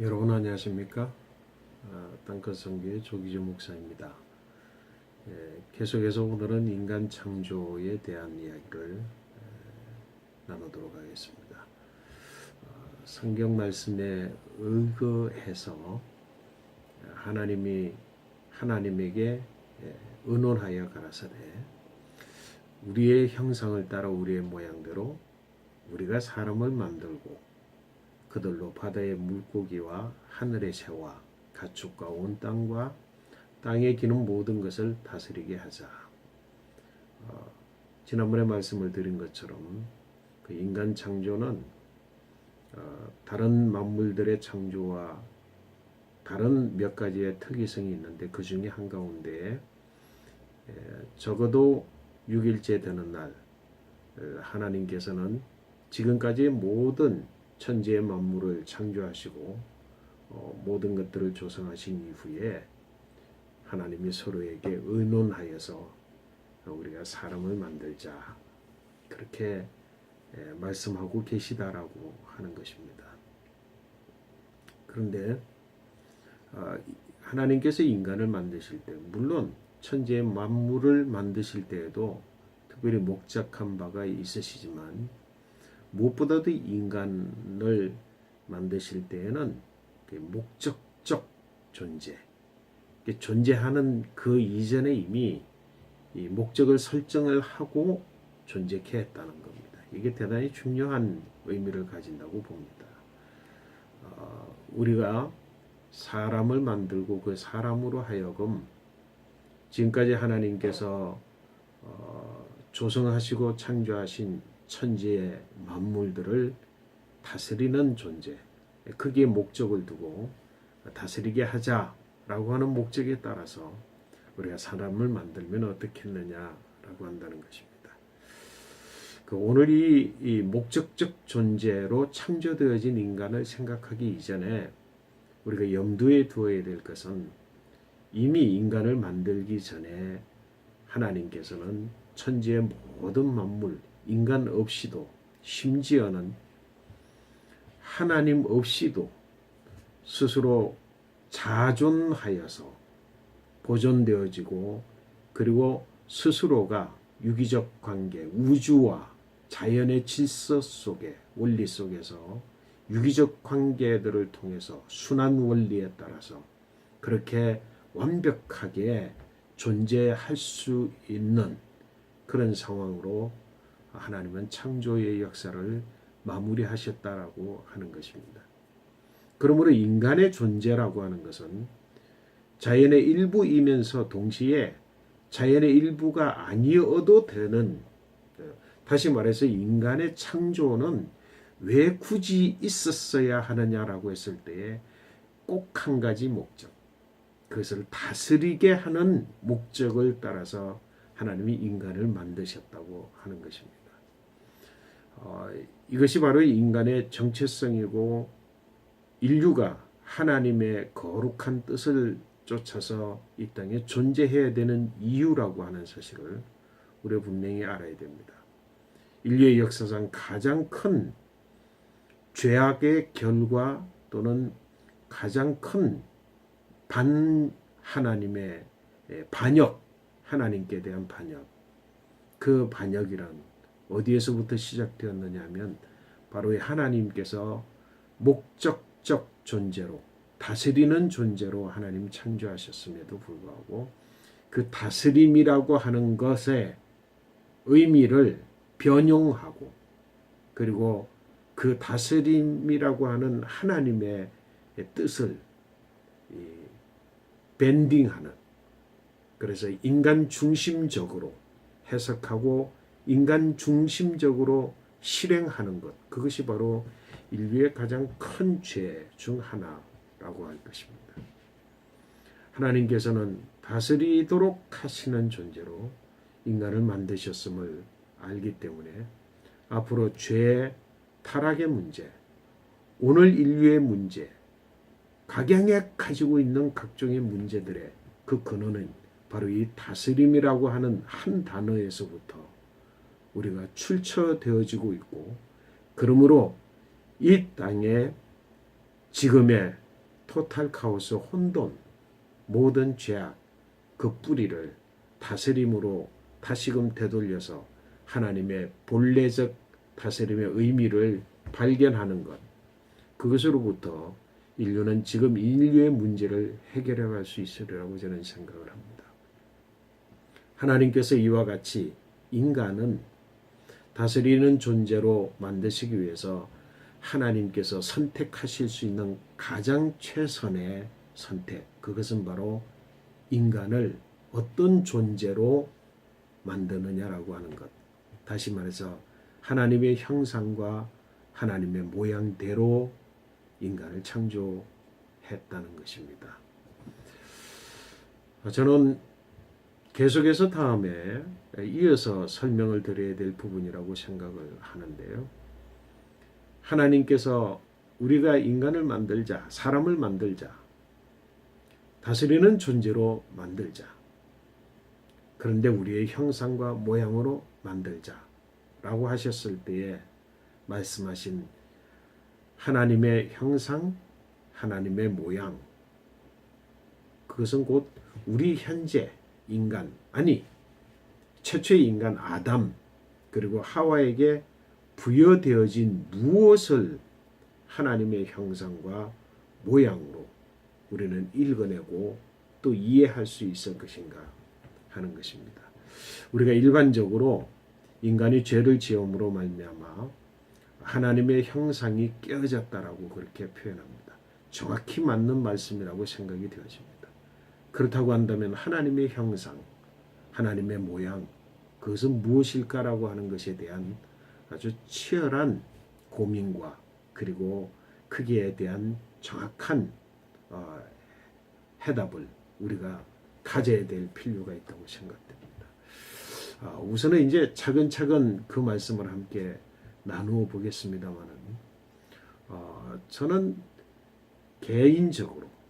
여러분 안녕하십니까? 아, 땅끝 성교의 조기조 목사입니다. 예, 계속해서 오늘은 인간 창조에 대한 이야기를 에, 나누도록 하겠습니다. 어, 성경 말씀에 의거해서 하나님이 하나님에게 예, 의논하여 가라사대 우리의 형상을 따라 우리의 모양대로 우리가 사람을 만들고 그들로 바다의 물고기와 하늘의 새와 가축과 온 땅과 땅에 기는 모든 것을 다스리게 하자. 어, 지난번에 말씀을 드린 것처럼 그 인간 창조는 어, 다른 만물들의 창조와 다른 몇 가지의 특이성이 있는데 그 중에 한 가운데 에, 적어도 6일째 되는 날 어, 하나님께서는 지금까지의 모든 천지의 만물을 창조하시고 어, 모든 것들을 조성하신 이후에 하나님이 서로에게 의논하여서 우리가 사람을 만들자 그렇게 에, 말씀하고 계시다라고 하는 것입니다. 그런데 어, 하나님께서 인간을 만드실 때 물론 천지의 만물을 만드실 때에도 특별히 목적한 바가 있으시지만 무엇보다도 인간을 만드실 때에는 그 목적적 존재, 존재하는 그 이전에 이미 이 목적을 설정을 하고 존재케 했다는 겁니다. 이게 대단히 중요한 의미를 가진다고 봅니다. 어, 우리가 사람을 만들고 그 사람으로 하여금 지금까지 하나님께서 어, 조성하시고 창조하신 천지의 만물들을 다스리는 존재, 크기에 목적을 두고 다스리게 하자라고 하는 목적에 따라서 우리가 사람을 만들면 어떻겠느냐라고 한다는 것입니다. 그 오늘 이, 이 목적적 존재로 창조되어진 인간을 생각하기 이전에 우리가 염두에 두어야 될 것은 이미 인간을 만들기 전에 하나님께서는 천지의 모든 만물, 인간 없이도 심지어는 하나님 없이도 스스로 자존하여서 보존되어지고 그리고 스스로가 유기적 관계, 우주와 자연의 질서 속에 원리 속에서 유기적 관계들을 통해서 순환 원리에 따라서 그렇게 완벽하게 존재할 수 있는 그런 상황으로 하나님은 창조의 역사를 마무리하셨다라고 하는 것입니다. 그러므로 인간의 존재라고 하는 것은 자연의 일부이면서 동시에 자연의 일부가 아니어도 되는 다시 말해서 인간의 창조는 왜 굳이 있었어야 하느냐라고 했을 때에 꼭 한 가지 목적 그것을 다스리게 하는 목적을 따라서 하나님이 인간을 만드셨다고 하는 것입니다. 어, 이것이 바로 인간의 정체성이고 인류가 하나님의 거룩한 뜻을 쫓아서 이 땅에 존재해야 되는 이유라고 하는 사실을 우리가 분명히 알아야 됩니다. 인류의 역사상 가장 큰 죄악의 결과 또는 가장 큰 반 하나님의 반역, 하나님께 대한 반역, 그 반역이란 어디에서부터 시작되었느냐 하면 바로 이 하나님께서 목적적 존재로 다스리는 존재로 하나님 창조하셨음에도 불구하고 그 다스림이라고 하는 것의 의미를 변용하고 그리고 그 다스림이라고 하는 하나님의 뜻을 밴딩하는 그래서 인간 중심적으로 해석하고 인간 중심적으로 실행하는 것 그것이 바로 인류의 가장 큰 죄 중 하나라고 할 것입니다. 하나님께서는 다스리도록 하시는 존재로 인간을 만드셨음을 알기 때문에 앞으로 죄, 타락의 문제, 오늘 인류의 문제, 각양에 가지고 있는 각종의 문제들의 그 근원은 바로 이 다스림이라고 하는 한 단어에서부터 우리가 출처되어지고 있고 그러므로 이 땅에 지금의 토탈 카오스 혼돈 모든 죄악 그 뿌리를 다스림으로 다시금 되돌려서 하나님의 본래적 다스림의 의미를 발견하는 것 그것으로부터 인류는 지금 인류의 문제를 해결해 갈 수 있으리라고 저는 생각을 합니다. 하나님께서 이와 같이 인간은 다스리는 존재로 만드시기 위해서 하나님께서 선택하실 수 있는 가장 최선의 선택 그것은 바로 인간을 어떤 존재로 만드느냐라고 하는 것. 다시 말해서 하나님의 형상과 하나님의 모양대로 인간을 창조했다는 것입니다. 저는 계속해서 다음에 이어서 설명을 드려야 될 부분이라고 생각을 하는데요. 하나님께서 우리가 인간을 만들자, 사람을 만들자, 다스리는 존재로 만들자. 그런데 우리의 형상과 모양으로 만들자 라고 하셨을 때에 말씀하신 하나님의 형상, 하나님의 모양, 그것은 곧 우리 현재 인간, 아니, 최초의 인간 아담, 그리고 하와에게 부여되어진 무엇을 하나님의 형상과 모양으로 우리는 읽어내고 또 이해할 수 있을 것인가 하는 것입니다. 우리가 일반적으로 인간이 죄를 지음으로 말미암아 하나님의 형상이 깨어졌다라고 그렇게 표현합니다. 정확히 맞는 말씀이라고 생각이 되어집니다. 그렇다고 한다면 하나님의 형상, 하나님의 모양, 그것은 무엇일까라고 하는 것에 대한 아주 치열한 고민과 그리고 크기에 대한 정확한 어, 해답을 우리가 가져야 될 필요가 있다고 생각됩니다. 아, 우선은 이제 차근차근 그 말씀을 함께 나누어 보겠습니다만은 어, 저는 개인적으로 아,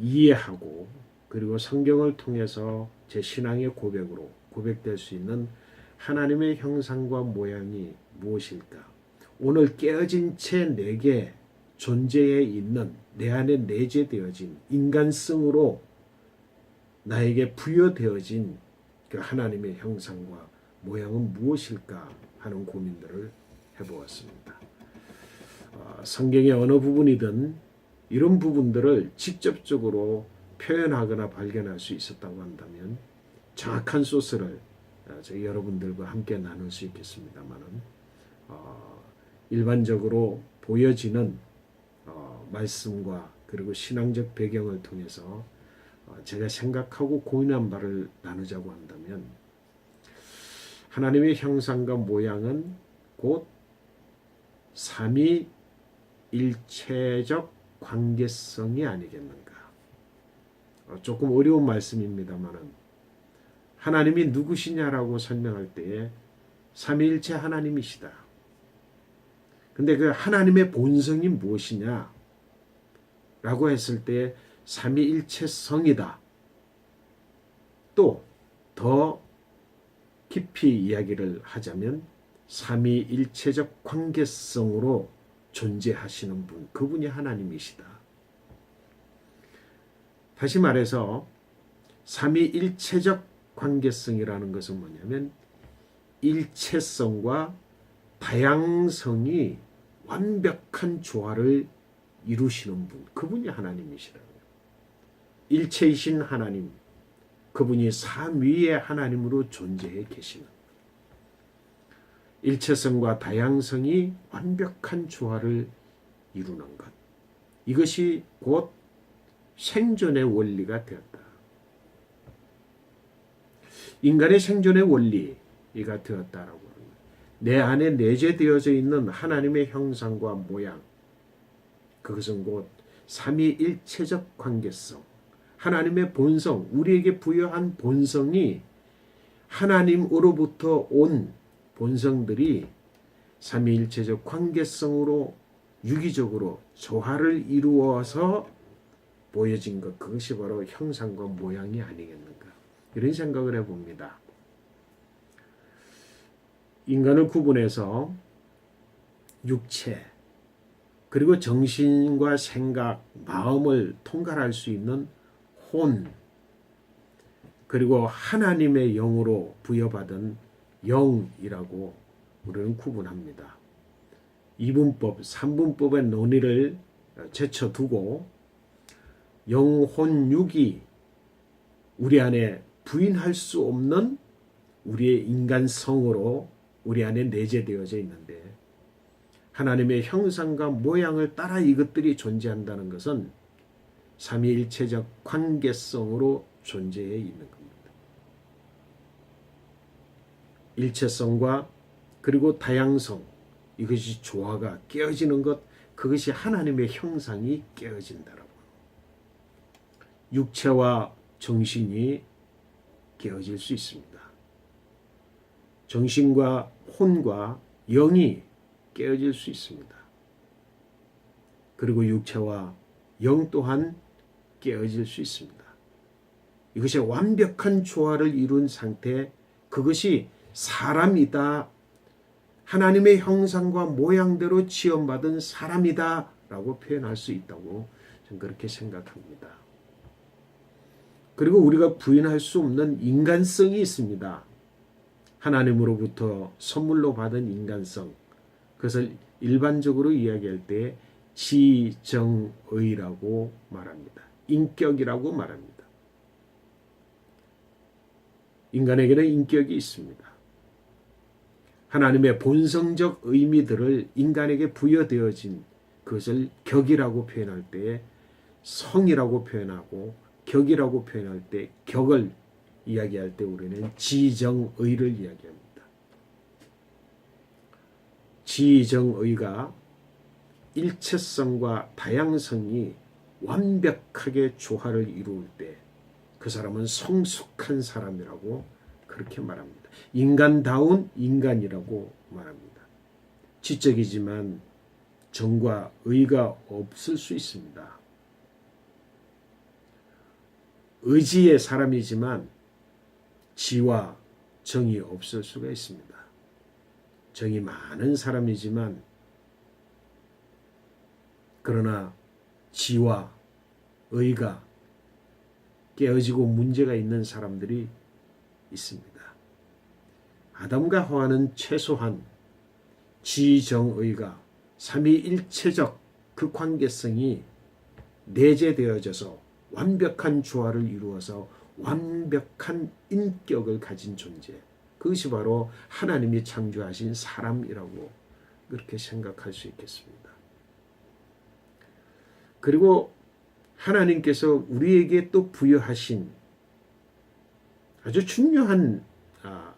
이해하고 그리고 성경을 통해서 제 신앙의 고백으로 고백될 수 있는 하나님의 형상과 모양이 무엇일까? 오늘 깨어진 채 내게 존재해 있는 내 안에 내재되어진 인간성으로 나에게 부여되어진 그 하나님의 형상과 모양은 무엇일까 하는 고민들을 해보았습니다. 어, 성경의 어느 부분이든 이런 부분들을 직접적으로 표현하거나 발견할 수 있었다고 한다면 정확한 소스를 어, 저희 여러분들과 함께 나눌 수 있겠습니다만은 어, 일반적으로 보여지는 어, 말씀과 그리고 신앙적 배경을 통해서 어, 제가 생각하고 고민한 바를 나누자고 한다면 하나님의 형상과 모양은 곧 삼위 일체적 관계성이 아니겠는가. 어, 조금 어려운 말씀입니다만은 하나님이 누구시냐라고 설명할 때에 삼위일체 하나님이시다. 근데 그 하나님의 본성이 무엇이냐? 라고 했을 때 삼위일체성이다. 또 더 깊이 이야기를 하자면 삼위일체적 관계성으로 존재하시는 분, 그분이 하나님이시다. 다시 말해서 삼위일체적 관계성이라는 것은 뭐냐면 일체성과 다양성이 완벽한 조화를 이루시는 분, 그분이 하나님이시라고요. 일체이신 하나님, 그분이 삼위의 하나님으로 존재해 계시는 일체성과 다양성이 완벽한 조화를 이루는 것. 이것이 곧 생존의 원리가 되었다. 인간의 생존의 원리가 되었다라고 합니다. 내 안에 내재되어져 있는 하나님의 형상과 모양, 그것은 곧 삼위일체적 관계성, 하나님의 본성, 우리에게 부여한 본성이 하나님으로부터 온 본성들이 삼위일체적 관계성으로 유기적으로 조화를 이루어서 보여진 것 그것이 바로 형상과 모양이 아니겠는가 이런 생각을 해봅니다. 인간을 구분해서 육체, 그리고 정신과 생각, 마음을 통달할 수 있는 혼, 그리고 하나님의 영으로 부여받은 영이라고 우리는 구분합니다. 이분법, 삼분법의 논의를 제쳐두고 영혼육이 우리 안에 부인할 수 없는 우리의 인간성으로 우리 안에 내재되어져 있는데 하나님의 형상과 모양을 따라 이것들이 존재한다는 것은 삼위일체적 관계성으로 존재해 있는 겁니다. 일체성과 그리고 다양성 이것이 조화가 깨어지는 것 그것이 하나님의 형상이 깨어진다라고 육체와 정신이 깨어질 수 있습니다. 정신과 혼과 영이 깨어질 수 있습니다. 그리고 육체와 영 또한 깨어질 수 있습니다. 이것이 완벽한 조화를 이룬 상태, 그것이 사람이다. 하나님의 형상과 모양대로 지원받은 사람이다. 라고 표현할 수 있다고 저는 그렇게 생각합니다. 그리고 우리가 부인할 수 없는 인간성이 있습니다. 하나님으로부터 선물로 받은 인간성. 그것을 일반적으로 이야기할 때 지정의라고 말합니다. 인격이라고 말합니다. 인간에게는 인격이 있습니다. 하나님의 본성적 의미들을 인간에게 부여되어진 그것을 격이라고 표현할 때 성이라고 표현하고 격이라고 표현할 때 격을 이야기할 때 우리는 지정의를 이야기합니다. 지정의가 일체성과 다양성이 완벽하게 조화를 이루을 때 그 사람은 성숙한 사람이라고 그렇게 말합니다. 인간다운 인간이라고 말합니다. 지적이지만 정과 의가 없을 수 있습니다. 의지의 사람이지만 지와 정이 없을 수가 있습니다. 정이 많은 사람이지만 그러나 지와 의가 깨어지고 문제가 있는 사람들이 있습니다. 아담과 하와는 최소한 지정의가 삼위일체적 그 관계성이 내재되어져서 완벽한 조화를 이루어서 완벽한 인격을 가진 존재. 그것이 바로 하나님이 창조하신 사람이라고 그렇게 생각할 수 있겠습니다. 그리고 하나님께서 우리에게 또 부여하신 아주 중요한 아,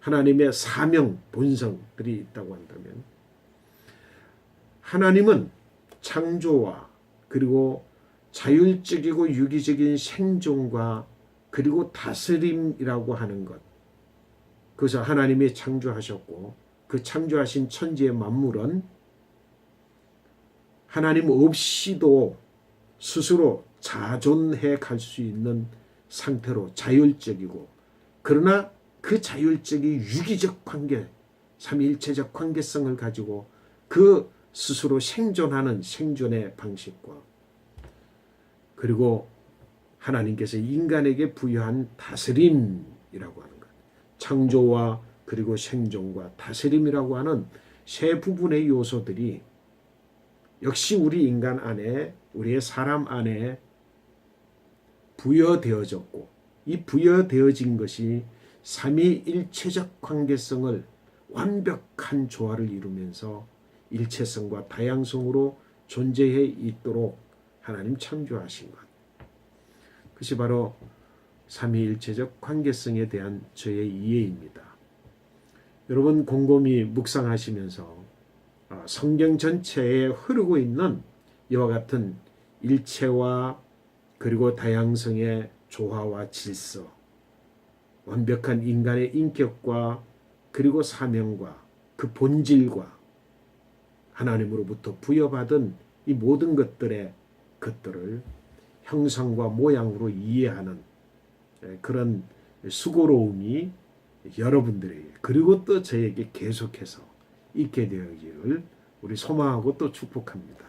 하나님의 사명 본성들이 있다고 한다면 하나님은 창조와 그리고 자율적이고 유기적인 생존과 그리고 다스림이라고 하는 것. 그것을 하나님이 창조하셨고 그 창조하신 천지의 만물은 하나님 없이도 스스로 자존해 갈 수 있는 상태로 자율적이고 그러나 그 자율적인 유기적 관계, 삼일체적 관계성을 가지고 그 스스로 생존하는 생존의 방식과 그리고 하나님께서 인간에게 부여한 다스림이라고 하는 것, 창조와 그리고 생존과 다스림이라고 하는 세 부분의 요소들이 역시 우리 인간 안에 우리의 사람 안에 부여되어졌고 이 부여되어진 것이 삼위일체적 관계성을 완벽한 조화를 이루면서 일체성과 다양성으로 존재해 있도록 하나님 창조하신 것. 그것이 바로 삼위일체적 관계성에 대한 저의 이해입니다. 여러분 곰곰이 묵상하시면서 어, 성경 전체에 흐르고 있는 이와 같은 일체와 그리고 다양성의 조화와 질서, 완벽한 인간의 인격과 그리고 사명과 그 본질과 하나님으로부터 부여받은 이 모든 것들의 것들을 형상과 모양으로 이해하는 그런 수고로움이 여러분들에게 그리고 또 저에게 계속해서 있게 되기를 우리 소망하고 또 축복합니다.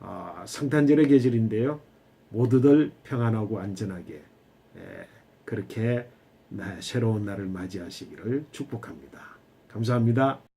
아, 성탄절의 계절인데요. 모두들 평안하고 안전하게 예, 그렇게 나- 새로운 날을 맞이하시기를 축복합니다. 감사합니다.